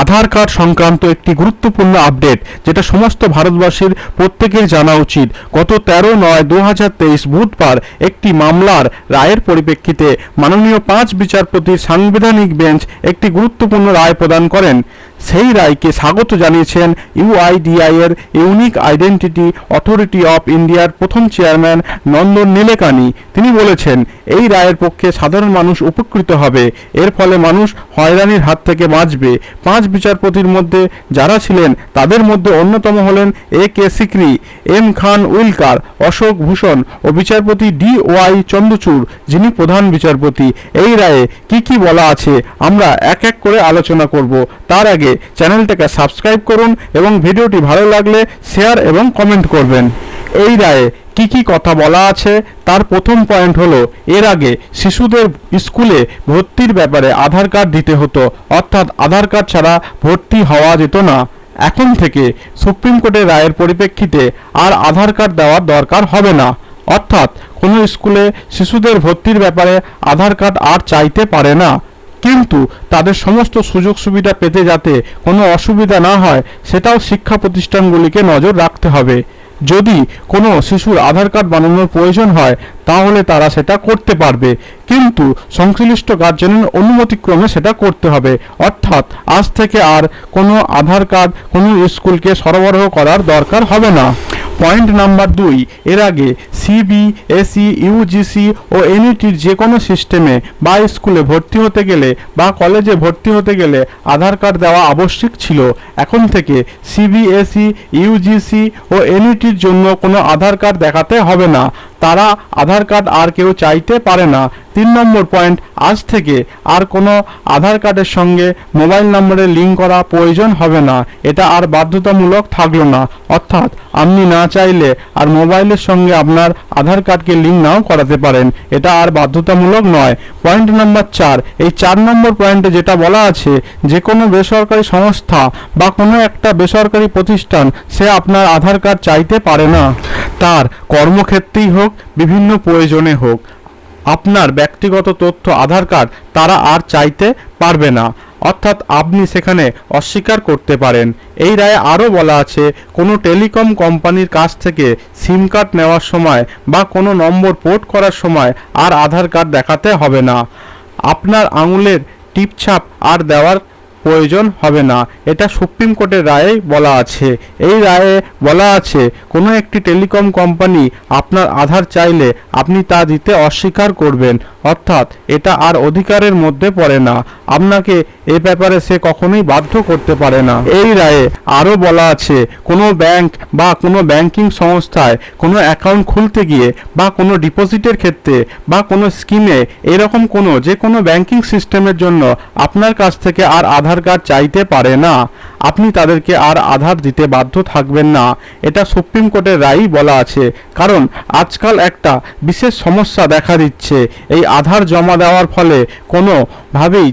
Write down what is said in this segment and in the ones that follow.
আধার card সংক্রান্ত একটি গুরুত্বপূর্ণ আপডেট, যেটা সমস্ত ভারতবাসীর প্রত্যেকের জানা উচিত। গত তেরো নয় দু হাজার তেইশ বুধবার একটি মামলার রায়ের পরিপ্রেক্ষিতে মাননীয় পাঁচ বিচারপতির সাংবিধানিক বেঞ্চ একটি গুরুত্বপূর্ণ রায় প্রদান করেন। সেই রায়কে স্বাগত জানিয়েছেন ইউআইডিআই এর ইউনিক আইডেন্টিটি অথরিটি অফ ইন্ডিয়ার প্রথম চেয়ারম্যান নন্দন নীলেকানি। তিনি বলেছেন, এই রায়ের পক্ষে সাধারণ মানুষ উপকৃত হবে। এর ফলে মানুষ হয়রানির হাত থেকে বাঁচবে। পাঁচ বিচারপতির মধ্যে যারা ছিলেন, তাদের মধ্যে অন্যতম হলেন A K Sikri, M Khanwilkar, Ashok Bhushan ও বিচারপতি ডি ওয়াই চন্দ্রচূড়, যিনি প্রধান বিচারপতি। এই রায়ে কি কি বলা আছে, আমরা এক এক করে আলোচনা করব। তার আগে চ্যানেলটাকে সাবস্ক্রাইব করুন এবং ভিডিওটি ভালো লাগলে শেয়ার এবং কমেন্ট করবেন। এই রায়ে কি কি কথা বলা আছে? তার প্রথম পয়েন্ট হলো, এর আগে শিশুদের স্কুলে ভর্তির ব্যাপারে আধার কার্ড দিতে হতো। অর্থাৎ আধার কার্ড ছাড়া ভর্তি হওয়া যেত না। এখন থেকে সুপ্রিম কোর্টের রায়ের পরিপ্রেক্ষিতে আর আধার কার্ড দেওয়ার দরকার হবে না। অর্থাৎ কোনো স্কুলে শিশুদের ভর্তির ব্যাপারে আধার কার্ড আর চাইতে পারে না। কিন্তু তাদের সমস্ত সুযোগ সুবিধা পেতে যাতে কোনো অসুবিধা না হয়, সেটাও শিক্ষা প্রতিষ্ঠানগুলিকে নজর রাখতে হবে। যদি কোনো শিশুর আধার কার্ড বানানোর প্রয়োজন হয়, তাহলে তারা সেটা করতে পারবে। কিন্তু সংশ্লিষ্ট গার্জেনের অনুমতিক্রমে সেটা করতে হবে। অর্থাৎ আজ থেকে আর কোনো আধার কার্ড কোনো স্কুলকে সরবরাহ করার দরকার হবে না। পয়েন্ট নাম্বার দুই, এর আগে সিবিএসই ইউজিসি ও এনইটির যে কোনো সিস্টেমে বা স্কুলে ভর্তি হতে গেলে বা কলেজে ভর্তি হতে গেলে আধার কার্ড দেওয়া আবশ্যিক ছিল। এখন থেকে সিবিএসই ইউজিসি ও এনইটির জন্য কোনো আধার কার্ড দেখাতে হবে না। তারা আধার কার্ড আর কেউ চাইতে পারে না। তিন নম্বর পয়েন্ট আজ থেকে আর কোনো আধার কার্ডের সঙ্গে মোবাইল নম্বরের লিঙ্ক করা প্রয়োজন হবে না। এটা আর বাধ্যতামূলক থাকল না। অর্থাৎ আপনি না চাইলে আর মোবাইলের সঙ্গে আপনার আধার কার্ডকে লিঙ্ক নাও করাতে পারেন। এটা আর বাধ্যতামূলক নয়। পয়েন্ট নাম্বার চার, এই চার নম্বর পয়েন্টে যেটা বলা আছে যে কোনো বেসরকারি সংস্থা বা কোনো একটা বেসরকারি প্রতিষ্ঠান সে আপনার আধার কার্ড চাইতে পারে না। তার কর্মক্ষেত্রেই হোক, বিভিন্ন প্রয়োজনে হোক। আপনার ব্যক্তিগত তথ্য, আধার কার্ড তারা আর চাইতে পারবে না। অর্থাৎ আপনি সেখানে অস্বীকার করতে পারেন। এই রায়ে আরও বলা আছে, কোনো টেলিকম কোম্পানির কাছ থেকে সিম কার্ড নেওয়ার সময় বা কোনো নম্বর পোর্ট করার সময় আর আধার কার্ড দেখাতে হবে না। আপনার আঙুলের টিপছাপ আর দেওয়ার প্রয়োজন হবে না। এটা সুপ্রিম কোর্টের রায়ে বলা আছে। এই রায়ে বলা আছে, কোনো একটি টেলিকম কোম্পানি আপনার আধার চাইলে আপনি তা দিতে অস্বীকার করবেন। অর্থাৎ এটা আর অধিকারের মধ্যে পড়ে না। আপনাকে এ ব্যাপারে সে কখনোই বাধ্য করতে পারে না। এই রায়ে আরও বলা আছে, কোনো ব্যাংক বা কোনো ব্যাংকিং সংস্থায় কোনো অ্যাকাউন্ট খুলতে গিয়ে বা কোনো ডিপোজিটের ক্ষেত্রে বা কোনো স্কিমে এরকম কোনো যে কোনো ব্যাংকিং সিস্টেমের জন্য আপনার কাছ থেকে আর আধার কার্ড চাইতে পারে না, আপনি তাদেরকে আর আধার দিতে বাধ্য থাকবেন না। এটা সুপ্রিম কোর্টের রায়ই বলা আছে। কারণ আজকাল একটা বিশেষ সমস্যা দেখা দিচ্ছে। এই আধার জমা দেওয়ার ফলে কোনোভাবেই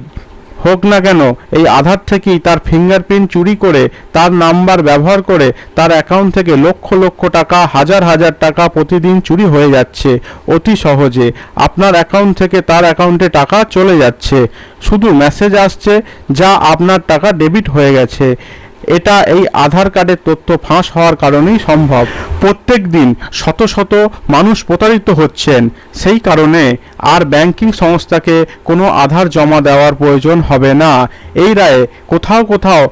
হোক না কেন, এই আধার থেকেই তার ফিঙ্গারপ্রিন্ট চুরি করে, তার নাম্বার ব্যবহার করে, তার অ্যাকাউন্ট থেকে লক্ষ লক্ষ টাকা, হাজার হাজার টাকা প্রতিদিন চুরি হয়ে যাচ্ছে। অতি সহজে আপনার অ্যাকাউন্ট থেকে তার অ্যাকাউন্টে টাকা চলে যাচ্ছে। শুধু মেসেজ আসছে যা আপনার টাকা ডেবিট হয়ে গেছে। এটা এই আধার কার্ডের তথ্য ফাঁস হওয়ার কারণেই সম্ভব। প্রত্যেক দিন শত শত মানুষ প্রতারিত হচ্ছেন। সেই কারণে আর ব্যাংকিং সংস্থাকে কোনো আধার জমা দেওয়ার প্রয়োজন হবে না। এই রায়ে কোথাও কোথাও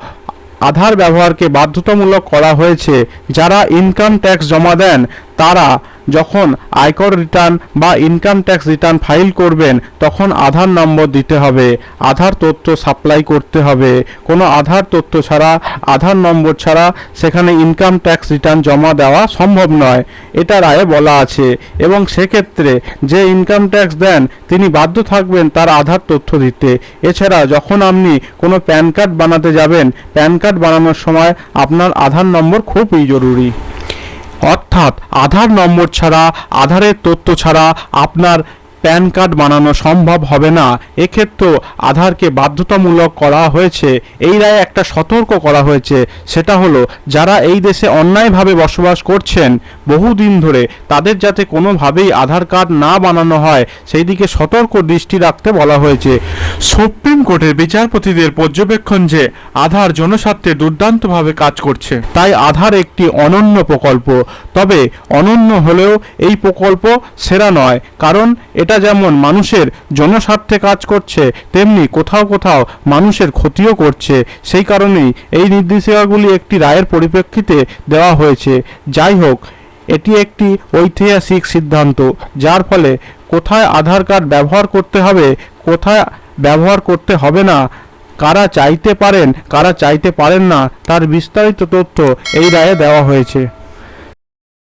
আধার ব্যবহারকে বাধ্যতামূলক করা হয়েছে। যারা ইনকাম ট্যাক্স জমা দেন তারা যখন আয়কর রিটার্ন বা ইনকাম ট্যাক্স রিটার্ন ফাইল করবেন, তখন আধার নম্বর দিতে হবে, আধার তথ্য সাপ্লাই করতে হবে। কোনো আধার তথ্য ছাড়া, আধার নম্বর ছাড়া সেখানে ইনকাম ট্যাক্স রিটার্ন জমা দেওয়া সম্ভব নয়। এটা রায়ে বলা আছে। এবং সেক্ষেত্রে যে ইনকাম ট্যাক্স দেন, তিনি বাধ্য থাকবেন তার আধার তথ্য দিতে। এছাড়া যখন আপনি কোনো প্যান কার্ড বানাতে যাবেন, প্যান কার্ড বানানোর সময় আপনার আধার নম্বর খুবই জরুরি। অর্থাৎ আধার নম্বর ছাড়া আধারের তথ্য ছাড়া আপনার প্যান কার্ড বানানো সম্ভব হবে না। এক্ষেত্রেও আধারকে বাধ্যতামূলক করা হয়েছে। এই রায়ে একটা সতর্ক করা হয়েছে। সেটা হলো যারা এই দেশে অন্যায়ভাবে বসবাস করছেন বহুদিন ধরে তাদের যাতে কোনোভাবেই আধার কার্ড না বানানো হয় সেই দিকে সতর্ক দৃষ্টি রাখতে বলা হয়েছে। সুপ্রিম কোর্টের বিচারপতিদের পর্যবেক্ষণ যে আধার জনস্বার্থে দুর্দান্তভাবে কাজ করছে। তাই আধার একটি অনন্য প্রকল্প। তবে অনন্য হলেও এই প্রকল্প সেরা নয় কারণ এটা যেমন মানুষের জনস্বার্থে কাজ করছে, তেমনি কোথাও কোথাও মানুষের ক্ষতিও করছে। সেই কারণেই এই নির্দেশিকাগুলি একটি রায়ের পরিপ্রেক্ষিতে দেওয়া হয়েছে। যাই হোক, এটি একটি ঐতিহাসিক সিদ্ধান্ত, যার ফলে কোথায় আধার কার্ড ব্যবহার করতে হবে, কোথায় ব্যবহার করতে হবে না, কারা চাইতে পারেন, কারা চাইতে পারেন না, তার বিস্তারিত তথ্য এই রায়ে দেওয়া হয়েছে।